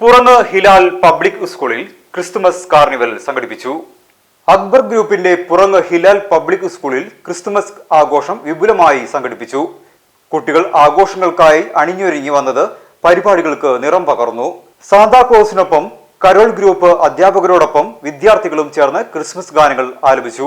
Purangu Hilal public സ്കൂളിൽ Christmas carnival സംഘടിപ്പിച്ചു. അക്ബർ ഗ്രൂപ്പിന്റെ പുറങ്ങ് ഹിലാൽ പബ്ലിക് സ്കൂളിൽ ക്രിസ്തുമസ് ആഘോഷം വിപുലമായി സംഘടിപ്പിച്ചു. കുട്ടികൾ ആഘോഷങ്ങൾക്കായി അണിഞ്ഞൊരുങ്ങി വന്നത് പരിപാടികൾക്ക് നിറം പകർന്നു. സാന്താക്ലോസിനൊപ്പം കരോൾ ഗ്രൂപ്പ് അധ്യാപകരോടൊപ്പം വിദ്യാർത്ഥികളും ചേർന്ന് ക്രിസ്മസ് ഗാനങ്ങൾ ആലപിച്ചു.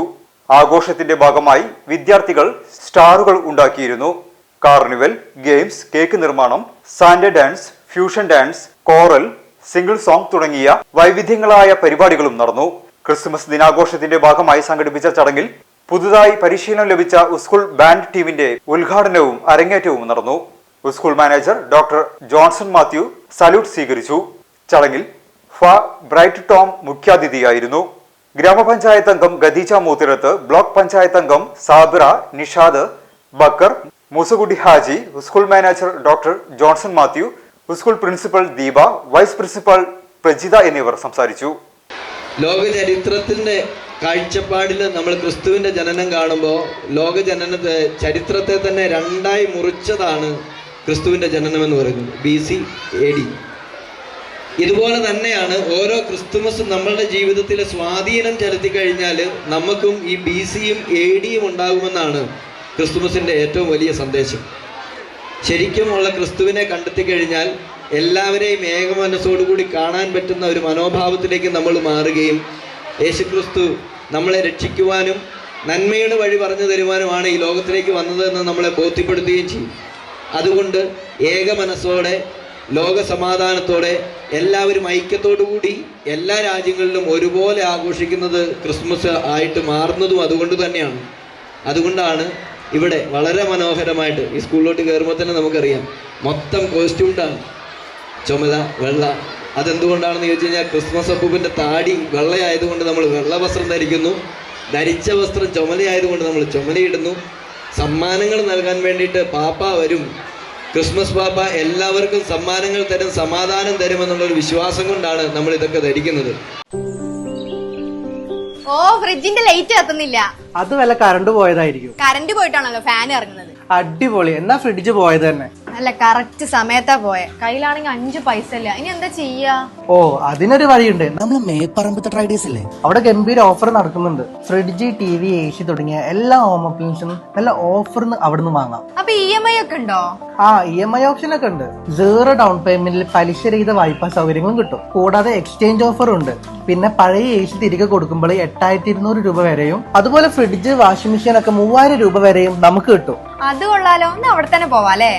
ആഘോഷത്തിന്റെ ഭാഗമായി വിദ്യാർത്ഥികൾ സ്റ്റാറുകൾ ഉണ്ടാക്കിയിരുന്നു. കാർണിവൽ ഗെയിംസ് കേക്ക് നിർമ്മാണം sundae dance fusion dance choral single song തുടങ്ങിയ വൈവിധ്യങ്ങളായ പരിപാടികളും നടന്നു. ക്രിസ്മസ് ദിനാഘോഷത്തിന്റെ ഭാഗമായി സംഘടിപ്പിച്ച ചടങ്ങിൽ പുതുതായി പരിശീലനം ലഭിച്ച ഉസ്കൂൾ ബാൻഡ് ടീമിന്റെ ഉദ്ഘാടനവും അരങ്ങേറ്റവും നടന്നു. School manager doctor Johnson Mathew salute സ്വീകരിച്ചു. ചടങ്ങിൽ ഫ. ബ്രൈറ്റ് ടോം മുഖ്യാതിഥിയായിരുന്നു. ഗ്രാമപഞ്ചായത്ത് അംഗം ഖദീജ മൂത്തിരത്ത് ബ്ലോക്ക് പഞ്ചായത്ത് അംഗം Sabira Nishad Bakkar Moosukudi Haji school manager doctor Johnson Mathew school principal Deepa vice principal Prajitha എന്നിവർ സംസാരിച്ചു. ലോക ചരിത്രത്തിന്റെ കാഴ്ചപ്പാടിൽ നമ്മൾ ക്രിസ്തുവിന്റെ ജനനം കാണുമ്പോൾ ലോക ജനന ചരിത്രത്തെ തന്നെ രണ്ടായി മുറിച്ചതാണ് ക്രിസ്തുവിന്റെ ജനനം എന്ന് പറയുന്നത്. ബി സി എ ഡി ഇതുപോലെ തന്നെയാണ് ഓരോ ക്രിസ്തുമസും നമ്മളുടെ ജീവിതത്തിൽ സ്വാധീനം ചെലുത്തി കഴിഞ്ഞാൽ നമുക്കും ഈ ബി സിയും എ ഡിയും ഉണ്ടാകുമെന്നാണ് ക്രിസ്തുമസിന്റെ ഏറ്റവും വലിയ സന്ദേശം. ശരിക്കുമുള്ള ക്രിസ്തുവിനെ കണ്ടെത്തി കഴിഞ്ഞാൽ എല്ലാവരെയും ഏകമനസ്സോടുകൂടി കാണാൻ പറ്റുന്ന ഒരു മനോഭാവത്തിലേക്ക് നമ്മൾ മാറുകയും യേശുക്രിസ്തു നമ്മളെ രക്ഷിക്കുവാനും നന്മയുടെ വഴി പറഞ്ഞു തരുവാനുമാണ് ഈ ലോകത്തിലേക്ക് വന്നതെന്ന് നമ്മളെ ബോധ്യപ്പെടുത്തുകയും ചെയ്യും. അതുകൊണ്ട് ഏക മനസ്സോടെ ലോക സമാധാനത്തോടെ എല്ലാവരും കൂടി എല്ലാ രാജ്യങ്ങളിലും ഒരുപോലെ ആഘോഷിക്കുന്നത് ക്രിസ്മസ് ആയിട്ട് മാറുന്നതും അതുകൊണ്ട് തന്നെയാണ്. അതുകൊണ്ടാണ് ഇവിടെ വളരെ മനോഹരമായിട്ട് ഈ സ്കൂളിലോട്ട് കയറുമ്പോൾ തന്നെ നമുക്കറിയാം. മൊത്തം കോസ്റ്റ്യൂംഡാണ് ചുമല വെള്ള. അതെന്തുകൊണ്ടാണെന്ന് ചോദിച്ചു കഴിഞ്ഞാൽ ക്രിസ്മസ് അപ്പൂപ്പിന്റെ താടി വെള്ളയായതുകൊണ്ട് നമ്മൾ വെള്ള വസ്ത്രം ധരിക്കുന്നു. ധരിച്ച വസ്ത്രം ചുമലയായതുകൊണ്ട് നമ്മൾ ചുമലയിടുന്നു സമ്മാനങ്ങൾ നൽകാൻ വേണ്ടിയിട്ട് പാപ്പ വരും. ക്രിസ്മസ് പാപ്പ എല്ലാവർക്കും സമ്മാനങ്ങൾ തരും സമാധാനം തരുമെന്നുള്ളൊരു വിശ്വാസം കൊണ്ടാണ് നമ്മൾ ഇതൊക്കെ ധരിക്കുന്നത്. ഓ ഫ്രിഡ്ജിന്റെ ലൈറ്റ് കത്തുന്നില്ല. അത് വല്ല കറണ്ട് പോയതായിരിക്കും. കറണ്ട് പോയിട്ടാണല്ലോ ഫാൻ ഇറങ്ങുന്നത്. അടിപൊളി. എന്നാ ഫ്രിഡ്ജ് പോയത് തന്നെ? അല്ല കറക്റ്റ് സമയത്താ പോയെ. കയ്യിലാണെങ്കിൽ അഞ്ചു പൈസ ഇല്ല? ഇനി എന്താ ചെയ്യാ? ഓ അതിനൊരു വഴിയുണ്ട്. നമ്മൾ മേപ്പറമ്പത്തെ ട്രൈഡേഴ്സ് ഇല്ലേ? അവിടെ ഗംഭീര ഓഫർ നടക്കുന്നുണ്ട്. Fridge T V A C തുടങ്ങിയ എല്ലാ ഹോം അപ്ലയൻസും നല്ല ഓഫറിന് നിന്ന് വാങ്ങാം. അപ്പൊ ഇ എം ഐ ഒക്കെ ഉണ്ടോ? ആ ഇ എം ഐ ഓപ്ഷൻ ഒക്കെ ഉണ്ട്. സീറോ ഡൗൺ പേയ്മെന്റിൽ പലിശ രഹിത വായ്പാ സൗകര്യങ്ങളും കിട്ടും. കൂടാതെ എക്സ്ചേഞ്ച് ഓഫറും ഉണ്ട്. പിന്നെ പഴയ എ സി തിരികെ കൊടുക്കുമ്പോൾ എട്ടായിരത്തി ഇരുന്നൂറ് രൂപ വരെയും അതുപോലെ ഫ്രിഡ്ജ് വാഷിംഗ് മെഷീൻ ഒക്കെ മൂവായിരം രൂപ വരെയും നമുക്ക് കിട്ടും. അത് കൊള്ളാലോ. ഒന്ന് അവിടെ തന്നെ പോവാ അല്ലേ?